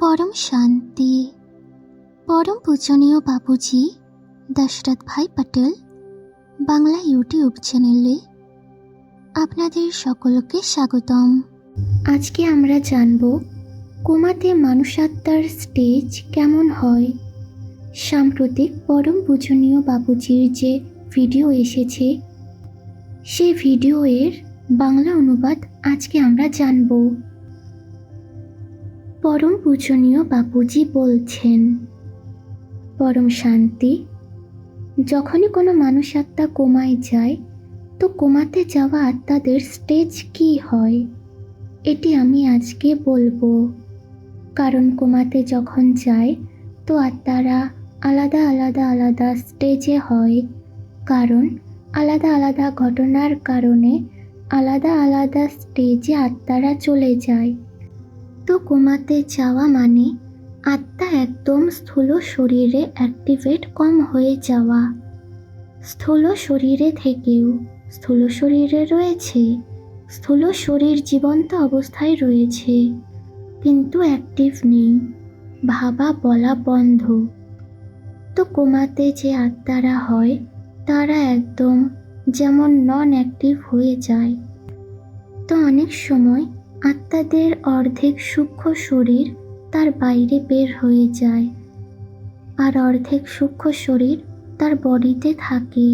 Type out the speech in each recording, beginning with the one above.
পরম শান্তি। পরম পূজনীয় বাবুজি, দশরথ ভাই পটেল, বাংলা ইউটিউব চ্যানেলে আপনাদের সকলকে স্বাগতম। আজকে আমরা জানব, কোমাতে মানুষাত্মার স্টেজ কেমন হয়? সাম্প্রতিক পরম পূজনীয় বাবুজির যে ভিডিও এসেছে, সে ভিডিওয়ের বাংলা অনুবাদ আজকে আমরা জানব। পরম পূজনীয় বাপুজি বলছেন, পরম শান্তি, যখনই কোনো মানুষ আত্মা কমায় যায়, তো কমাতে যাওয়া আত্মাদের স্টেজ কি হয়? এটি আমি আজকে বলব। কারণ কমাতে যখন যায়, তো আত্মারা আলাদা আলাদা আলাদা স্টেজে হয়। কারণ আলাদা আলাদা ঘটনার কারণে আলাদা আলাদা স্টেজে আত্মারা চলে যায়। কোমাতে যাওয়া মানে আত্মা একদম স্থূল শরীরে অ্যাক্টিভেট কম হয়ে যাওয়া। স্থূল শরীরে থেকেও স্থূল শরীরে রয়েছে, স্থূল শরীর জীবন্ত অবস্থায় রয়েছে, কিন্তু অ্যাক্টিভ নেই, ভাবা বলা বন্ধ। তো কোমাতে যে আত্মারা হয়, তারা একদম যেমন নন অ্যাক্টিভ হয়ে যায়। তো অনেক সময় আত্মাদের অর্ধেক সূক্ষ্ম শরীর তার বাইরে বের হয়ে যায়, আর অর্ধেক সূক্ষ্ম শরীর তার বডিতে থাকে।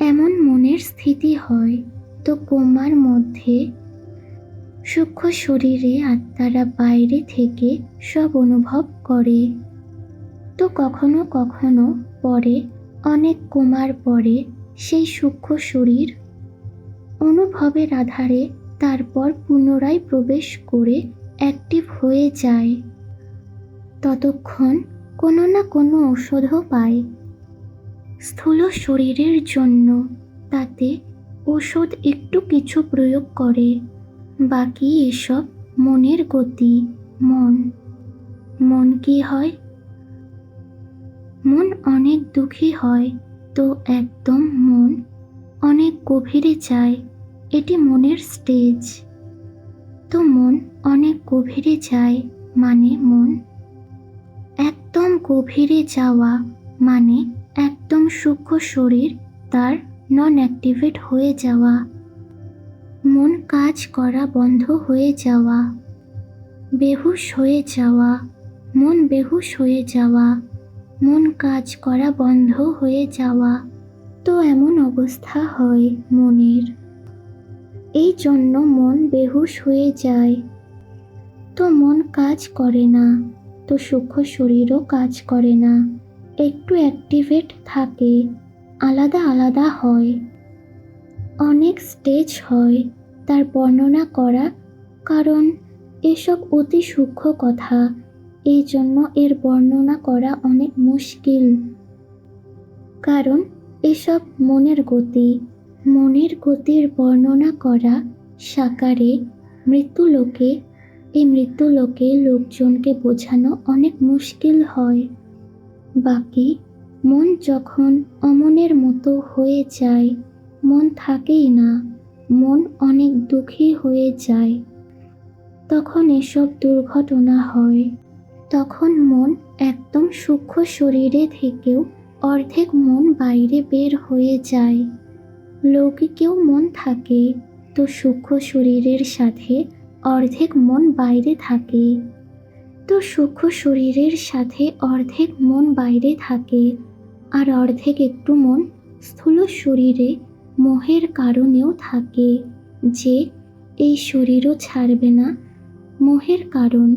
এমন মনের স্থিতি হয় তো কোমার মধ্যে সূক্ষ্ম শরীরে আত্মারা বাইরে থেকে সব অনুভব করে। তো কখনো কখনো পরে, অনেক কোমার পরে সেই সূক্ষ্ম শরীর অনুভবের আধারে তারপর পুনরায় প্রবেশ করে অ্যাক্টিভ হয়ে যায়। ততক্ষণ কোনো না কোনো ওষুধও পায়। স্থূল শরীরের জন্য তাতে ওষুধ একটু কিছু প্রয়োগ করে। বাকি এসব মনের গতি, মন। মন কি হয়? মন অনেক দুঃখী হয়, তো একদম মন অনেক গভীরে যায়। এটি মনের স্টেজ। তো মন অনেক গভীরে যায় মানে মন। একদম গভীরে যাওয়া মানে একদম সূক্ষ্ম শরীর তার নন অ্যাক্টিভেট হয়ে যাওয়া। মন কাজ করা বন্ধ হয়ে যাওয়া। বেহুশ হয়ে যাওয়া। মন বেহুশ হয়ে যাওয়া। মন কাজ করা বন্ধ হয়ে যাওয়া। তো এমন অবস্থা হয় মনের। এই জন্য মন বেহুশ হয়ে যায়। তো মন কাজ করে না, তো সূক্ষ্ম শরীরও কাজ করে না, একটু অ্যাক্টিভেট থাকে, আলাদা আলাদা হয়। অনেক স্টেজ হয়, তার বর্ণনা করা, কারণ এসব অতি সূক্ষ্ম কথা, এই জন্য এর বর্ণনা করা অনেক মুশকিল। কারণ এসব মনের গতি মনের গতির বর্ণনা করা সাকারে মৃত্যুলোকে, এই মৃত্যুলোকে লোকজনকে বোঝানো অনেক মুশকিল হয়। বাকি, মন যখন অমনের মতো হয়ে যায়, মন থাকেই না, মন অনেক দুঃখী হয়ে যায়। তখন এসব দুর্ঘটনা হয়। তখন মন একদম সূক্ষ্ম শরীরে থেকেও অর্ধেক মন বাইরে বের হয়ে যায়। লৌকিকেও মন থাকে, তো সূক্ষ্ম শরীরের সাথে অর্ধেক মন বাইরে থাকে। তো সূক্ষ্ম শরীরের সাথে অর্ধেক মন বাইরে থাকে, আর অর্ধেক একটু মন স্থূল শরীরে, মোহের কারণেও থাকে। যে এই শরীরও ছাড়বে না, মোহের কারণ,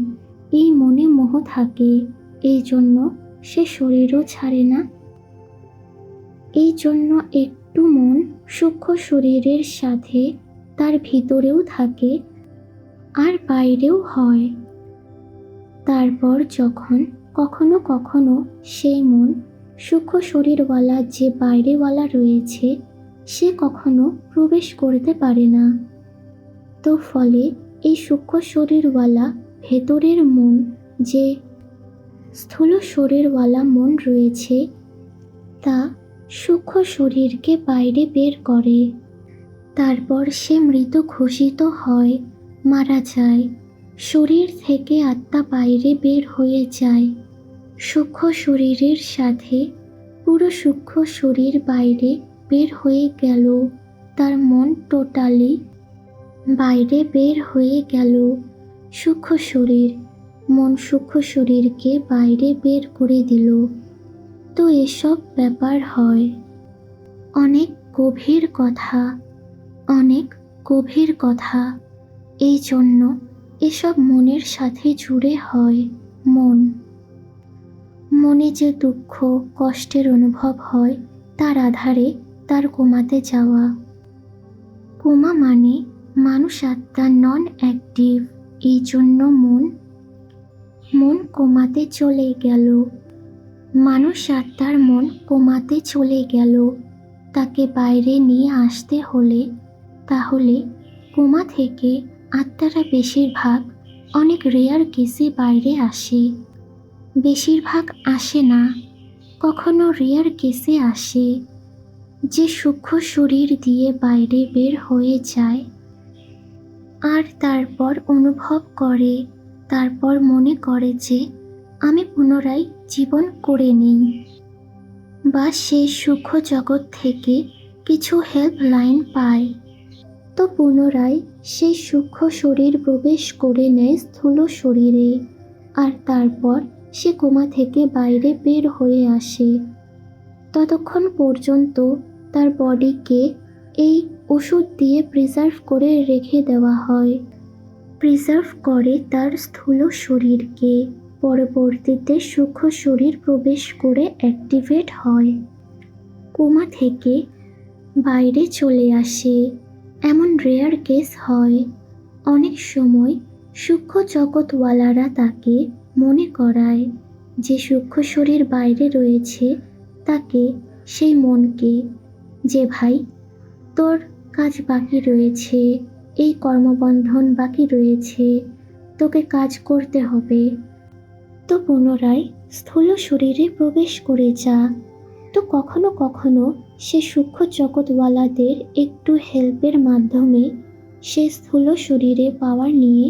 এই মনে মোহ থাকে, এই জন্য সে শরীরও ছাড়ে না। এই জন্য একটু মন সূক্ষ্ম শরীরের সাথে তার ভিতরেও থাকে, আর বাইরেও হয়। তারপর যখন কখনো কখনো সেই মন সূক্ষ্ম শরীরওয়ালা যে বাইরেওয়ালা রয়েছে, সে কখনো প্রবেশ করতে পারে না। তো ফলে এই সূক্ষ্ম শরীরওয়ালা ভেতরের মন যে স্থূল শরীরওয়ালা মন রয়েছে, তা সূক্ষ্ম শরীরকে বাইরে বের করে। তারপর সে মৃত ঘোষিত হয়, মারা যায়। শরীর থেকে আত্মা বাইরে বের হয়ে যায়। সূক্ষ্ম শরীরের সাথে পুরো সূক্ষ্ম শরীর বাইরে বের হয়ে গেল। তার মন টোটালি বাইরে বের হয়ে গেল। সূক্ষ্ম শরীর, মন সূক্ষ্ম শরীরকে বাইরে বের করে দিল। তো এসব ব্যাপার হয়। অনেক গভীর কথা, অনেক গভীর কথা। এই জন্য এসব মনের সাথে জুড়ে হয় মন। মনে যে দুঃখ, কষ্টের অনুভব হয়, তার আধারে তার কোমাতে যাওয়া। কোমা মানে মানুষ আত্মা নন অ্যাক্টিভ, এই জন্য মন মন কোমাতে চলে গেল। মানুষ আত্মার মন কোমাতে চলে গেল। তাকে বাইরে নিয়ে আসতে হলে, তাহলে কোমা থেকে আত্মারা বেশিরভাগ অনেক রেয়ার কেসে বাইরে আসে। বেশিরভাগ আসে না, কখনো রেয়ার কেসে আসে। যে সূক্ষ্ম শরীর দিয়ে বাইরে বের হয়ে যায়, আর তারপর অনুভব করে, তারপর মনে করে যে, আমি পুনরায় জীবন করে নিই। বা সেই সূক্ষ্ম জগৎ থেকে কিছু হেল্প লাইন পায়। তো পুনরায় সেই সূক্ষ্ম শরীর প্রবেশ করে নেয় স্থূল শরীরে। আর তারপর সে কোমা থেকে বাইরে বের হয়ে আসে। ততক্ষণ পর্যন্ত তার বডিকে এই ওষুধ দিয়ে প্রিজার্ভ করে রেখে দেওয়া হয়। প্রিজার্ভ করে তার স্থূল শরীরকে। পরবর্তীতে সূক্ষ্ম শরীর প্রবেশ করে অ্যাক্টিভেট হয়। কোমা থেকে বাইরে চলে আসে। এমন রেয়ার কেস হয়। অনেক সময় সূক্ষ্ম জগৎওয়ালারা তাকে মনে করায় যে সূক্ষ্ম শরীর বাইরে রয়েছে, তাকে সেই মনকে যে, ভাই, তোর কাজ বাকি রয়েছে, এই কর্মবন্ধন বাকি রয়েছে, তোকে কাজ করতে হবে। তো পুনরায় স্থূল শরীরে প্রবেশ করে যা তো কখনো কখনো সে সূক্ষ্ম জগৎওয়ালাদের একটু হেল্পের মাধ্যমে সে স্থূল শরীরে পাওয়ার নিয়ে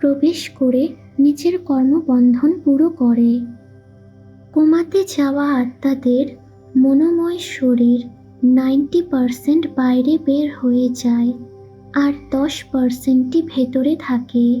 প্রবেশ করে নিজের কর্মবন্ধন পুরো করে। কোমাতে যাওয়া আত্মাদের মনোময় শরীর নাইনটি পারসেন্ট বাইরে বের হয়ে যায় আর দশ পার্সেন্টই ভেতরে থাকে।